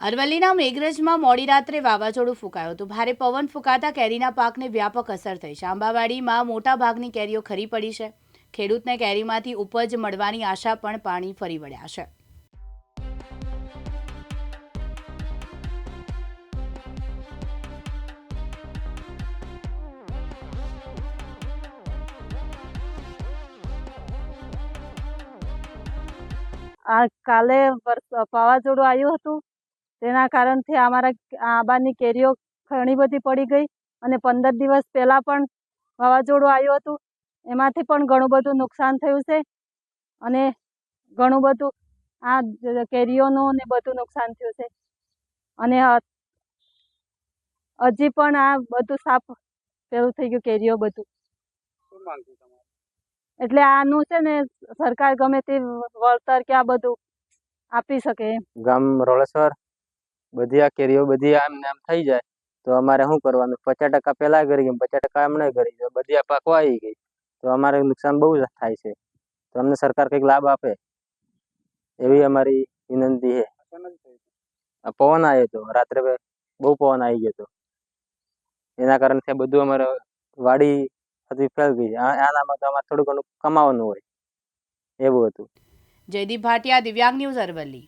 અરવલ્લીના મેઘરજમાં મોડી રાત્રે વાવાઝોડું ફૂંકાયું હતું. ભારે પવન ફૂંકાતા કેરીના પાકને વ્યાપક અસર થઈ છે. આંબાવાડીમાં મોટા ભાગની કેરીઓ ખરી પડી છે. ખેડૂતને કેરીમાંથી ઉપજ મળવાની આશા પણ પાણી ફરી વળ્યા છે. આ કાલે વાવાઝોડું આવ્યું હતું. તેના કારણથી અમારા આંબાની કેરીઓ ઘણી બધી પડી ગઈ અને પંદર દિવસ પહેલાં પણ વાવાઝોડું આવ્યું હતું. એમાંથી પણ ઘણું બધું નુકસાન થયું છે અને ઘણું બધું આ કેરીઓનું ને બધું નુકસાન થયું છે. અને હજી પણ આ બધું સાફ પેલું થઈ ગયું કેરીઓ બધું. એટલે આનું છે ને સરકાર ગમે તે વળતર કે આ બધું આપી શકે એમ. ગામ રોળેશ્વર બધી આ કેરીઓ બધી આમ ને આમ થઈ જાય, તો અમારે શું કરવાનું? પચાસ ટકા પહેલા કરી ગઈ પચાસ ટકા હમણાં કરી તો બધી આ પાકો આવી ગઈ. તો અમારે નુકસાન બહુ જ થાય છે. તો અમને સરકાર કંઈક લાભ આપે. એવી અમારી વિનંતી છે. પવન આવ્યો હતો. રાત્રે બહુ પવન આવી ગયો હતો. એના કારણે બધું અમારે વાડી હતી ફેલ ગઈ. આનામાં તો અમારે થોડું ઘણું કમાવાનું હોય. એવું હતું. જયદીપ ભાટિયા, દિવ્યાંગ ન્યૂઝ અરવલ્લી.